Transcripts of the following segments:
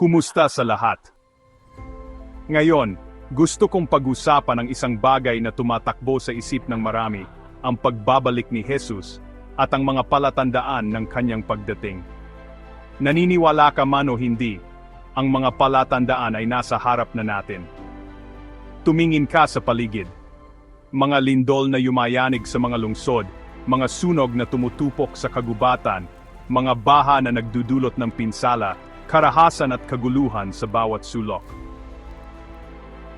Kumusta sa lahat? Ngayon, gusto kong pag-usapan ang isang bagay na tumatakbo sa isip ng marami, ang pagbabalik ni Jesus at ang mga palatandaan ng kanyang pagdating. Naniniwala ka man o hindi, ang mga palatandaan ay nasa harap na natin. Tumingin ka sa paligid. Mga lindol na yumayanig sa mga lungsod, mga sunog na tumutupok sa kagubatan, mga baha na nagdudulot ng pinsala, karahasan at kaguluhan sa bawat sulok.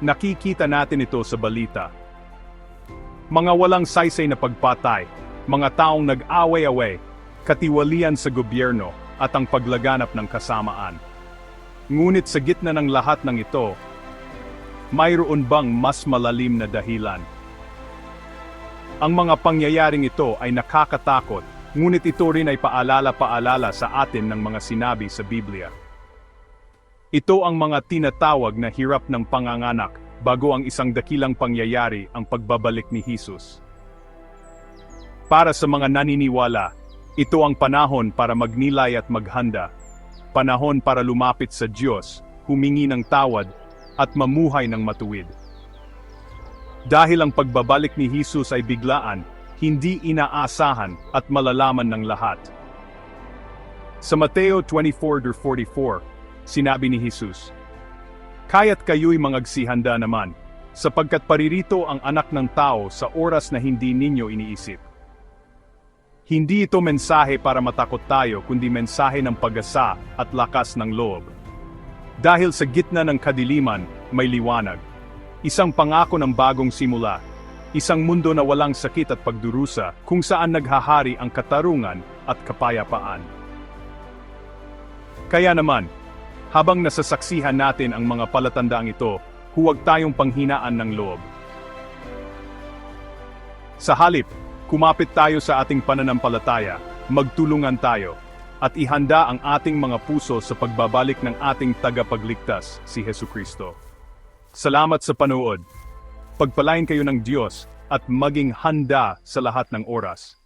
Nakikita natin ito sa balita. Mga walang saysay na pagpatay, mga taong nag-away-away, katiwalian sa gobyerno at ang paglaganap ng kasamaan. Ngunit sa gitna ng lahat ng ito, mayroon bang mas malalim na dahilan? Ang mga pangyayaring ito ay nakakatakot, ngunit ito rin ay paalala-paalala sa atin ng mga sinabi sa Biblia. Ito ang mga tinatawag na hirap ng panganganak bago ang isang dakilang pangyayari ang pagbabalik ni Jesus. Para sa mga naniniwala, ito ang panahon para magnilay at maghanda, panahon para lumapit sa Diyos, humingi ng tawad, at mamuhay ng matuwid. Dahil ang pagbabalik ni Jesus ay biglaan, hindi inaasahan at malalaman ng lahat. Sa Mateo 24:44, sinabi ni Jesus, Kaya't kayo'y mangagsihanda naman, sapagkat paririto ang anak ng tao sa oras na hindi ninyo iniisip. Hindi ito mensahe para matakot tayo kundi mensahe ng pag-asa at lakas ng loob. Dahil sa gitna ng kadiliman, may liwanag. Isang pangako ng bagong simula. Isang mundo na walang sakit at pagdurusa kung saan naghahari ang katarungan at kapayapaan. Kaya naman, habang nasasaksihan natin ang mga palatandaang ito, huwag tayong panghinaan ng loob. Sa halip, kumapit tayo sa ating pananampalataya, magtulungan tayo, at ihanda ang ating mga puso sa pagbabalik ng ating tagapagligtas, si Heso Kristo. Salamat sa panood. Pagpalain kayo ng Diyos at maging handa sa lahat ng oras.